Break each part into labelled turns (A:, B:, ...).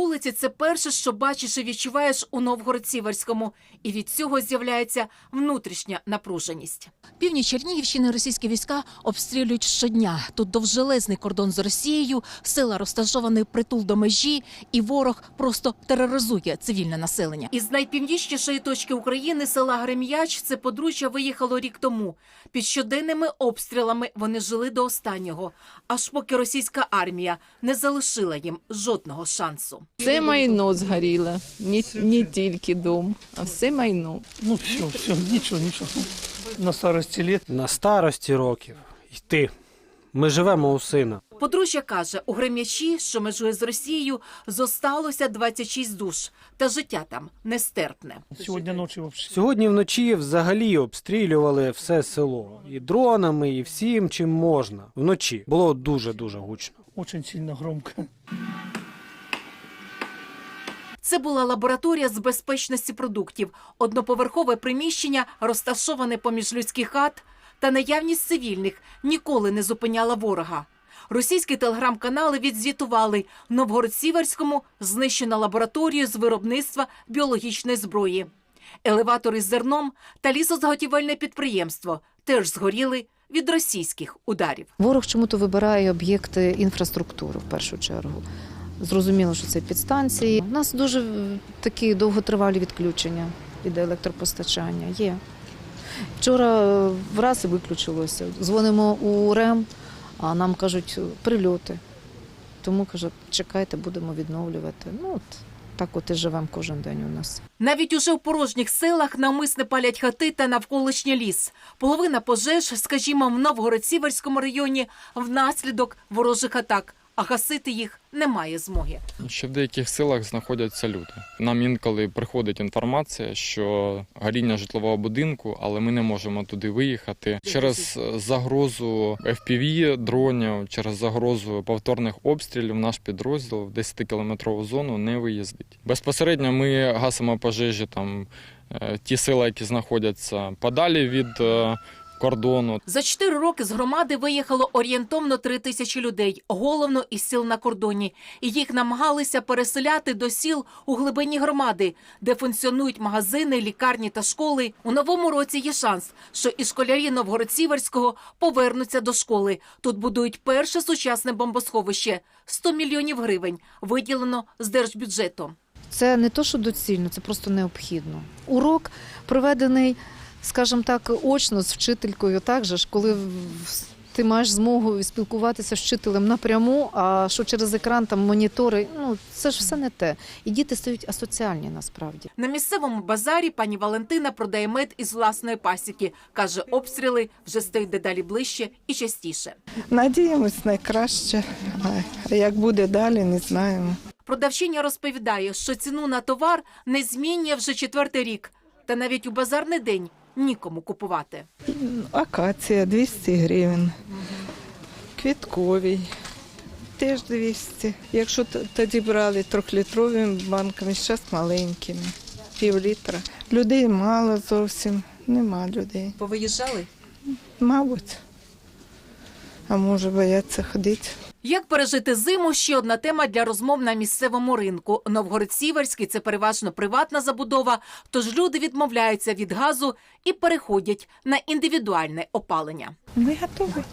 A: вулиці це перше, що бачиш і відчуваєш у Новгород-Сіверському, і від цього з'являється внутрішня напруженість. Північ Чернігівщини російські війська обстрілюють щодня. Тут довжелезний кордон з Росією, сила розташований притул до межі, і ворог просто тероризує цивільне населення. Із найпівнічнішої точки України села Грем'яч це подружжя виїхало рік тому. Під щоденними обстрілами вони жили до останнього, аж поки російська армія не залишила їм жодного шансу.
B: Все майно згоріло, не, не тільки дом, а все майно.
C: Ну все, все, нічого, нічого. На старості літ.
D: На старості років йти. Ми живемо у сина.
A: Подружжя каже, у Грем'ячі, що межує з Росією, зосталося 26 душ, та життя там нестерпне.
C: Сьогодні ночі взагалі.
D: Сьогодні вночі взагалі обстрілювали все село і дронами, і всім чим можна. Вночі було дуже дуже гучно.
C: Очень сильно громко.
A: Це була лабораторія з безпечності продуктів, одноповерхове приміщення, розташоване поміж людських хат, та наявність цивільних ніколи не зупиняла ворога. Російські телеграм-канали відзвітували Новгород-Сіверському знищено лабораторію з виробництва біологічної зброї. Елеватори з зерном та лісозаготівельне підприємство теж згоріли від російських ударів.
E: Ворог чому-то вибирає об'єкти інфраструктури в першу чергу. Зрозуміло, що це підстанції. У нас дуже е, такі довготривалі відключення від електропостачання є. Вчора е, враз виключилося. Дзвонимо у РЕМ, а нам кажуть прильоти. Тому каже, чекайте, будемо відновлювати. Ну от так от і живемо кожен день у нас.
A: Навіть уже в порожніх селах навмисне палять хати та навколишній ліс. Половина пожеж, скажімо, в Новгород-Сіверському районі внаслідок ворожих атак, а гасити їх немає змоги.
F: Ще в деяких селах знаходяться люди. Нам інколи приходить інформація, що горіння житлового будинку, але ми не можемо туди виїхати через загрозу FPV дронів, через загрозу повторних обстрілів. Наш підрозділ в 10-кілометрову зону не виїздить. Безпосередньо ми гасимо пожежі там е, ті села, які знаходяться подалі від е, кордону.
A: За чотири роки з громади виїхало орієнтовно три тисячі людей, головно із сіл на кордоні. І їх намагалися переселяти до сіл у глибині громади, де функціонують магазини, лікарні та школи. У новому році є шанс, що і школярі Новгород-Сіверського повернуться до школи. Тут будують перше сучасне бомбосховище. 100 мільйонів гривень виділено з держбюджету.
E: Це не то, що доцільно, це просто необхідно. Урок проведений, скажімо так, очно з вчителькою, так же ж, коли ти маєш змогу спілкуватися з вчителем напряму, а що через екран там монітори, ну це ж все не те. І діти стають асоціальні насправді.
A: На місцевому базарі пані Валентина продає мед із власної пасіки. Каже, обстріли вже стають дедалі ближче і частіше.
B: Надіємось найкраще, а як буде далі, не знаємо.
A: Продавчиня розповідає, що ціну на товар не змінює вже четвертий рік, та навіть у базарний день нікому купувати.
B: Акація 200 гривень, квітковий теж 200. Якщо тоді брали трьохлітровими банками, зараз маленькими, пів літра. Людей мало зовсім, нема людей.
A: Повиїжджали?
B: Мабуть. А може бояться ходити.
A: Як пережити зиму? Ще одна тема для розмов на місцевому ринку. Новгород-Сіверський – це переважно приватна забудова, тож люди відмовляються від газу і переходять на індивідуальне опалення.
G: Ми готовы.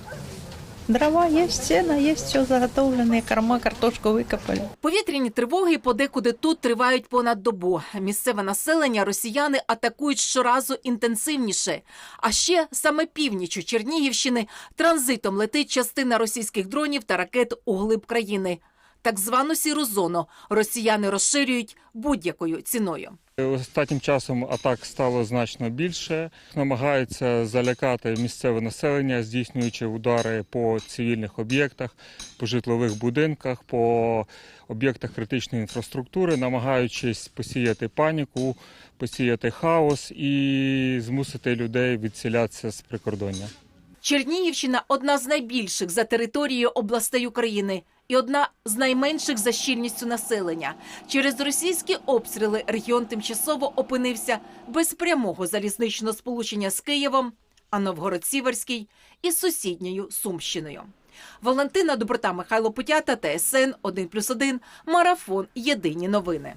G: Дрова є, сена є, все заготовлене, корма, картошку викопали.
A: Повітряні тривоги подекуди тут тривають понад добу. Місцеве населення росіяни атакують щоразу інтенсивніше. А ще саме північю Чернігівщини транзитом летить частина російських дронів та ракет у глиб країни. Так звану сіру зону росіяни розширюють будь-якою ціною.
H: Останнім часом атак стало значно більше. Намагаються залякати місцеве населення, здійснюючи удари по цивільних об'єктах, по житлових будинках, по об'єктах критичної інфраструктури, намагаючись посіяти паніку, посіяти хаос і змусити людей відселятися з прикордоння.
A: Чернігівщина одна з найбільших за територією областей України і одна з найменших за щільністю населення. Через російські обстріли регіон тимчасово опинився без прямого залізничного сполучення з Києвом, а Новгород-Сіверський із сусідньою Сумщиною. Валентина Доброта, Михайло Путята, ТСН 1+,1, Марафон. Єдині новини.